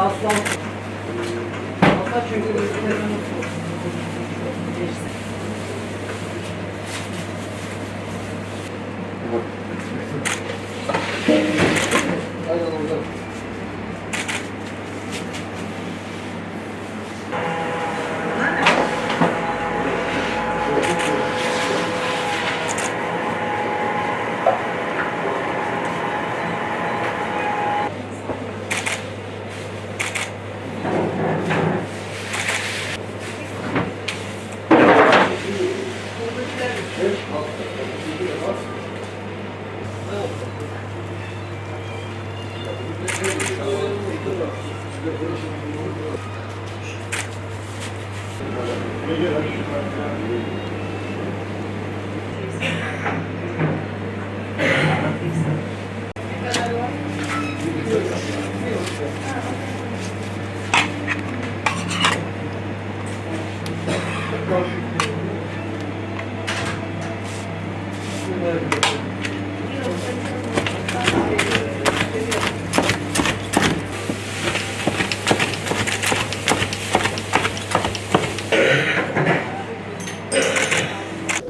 Aslan. Aslan çünkü ülkelerin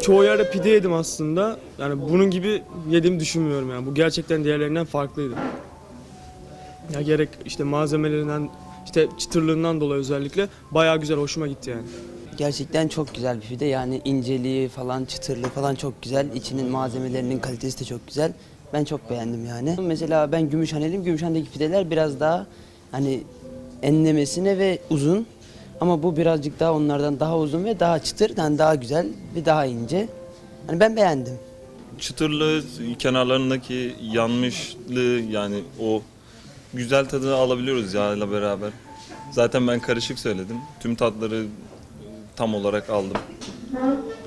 Çoğu yerde pide yedim aslında. Yani bunun gibi yediğimi düşünmüyorum yani. Bu gerçekten diğerlerinden farklıydı. Ya gerek işte malzemelerinden, işte çıtırlığından dolayı özellikle bayağı güzel, hoşuma gitti yani. Gerçekten çok güzel bir pide. Yani inceliği falan, çıtırlığı falan çok güzel. İçinin malzemelerinin kalitesi de çok güzel. Ben çok beğendim yani. Mesela ben Gümüşhaneliyim. Gümüşhane'deki pideler biraz daha hani enlemesine ve uzun. Ama bu birazcık daha onlardan daha uzun ve daha çıtır, yani daha güzel ve daha ince. Hani ben beğendim. çıtırlığı, kenarlarındaki yanmışlığı yani o güzel tadını alabiliyoruz yağla beraber. Zaten ben karışık söyledim. Tüm tatları tam olarak aldım.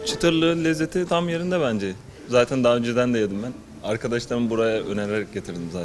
Çıtırlığı, lezzeti tam yerinde bence. Zaten daha önceden de yedim ben. Arkadaşlarım buraya önererek getirdim zaten.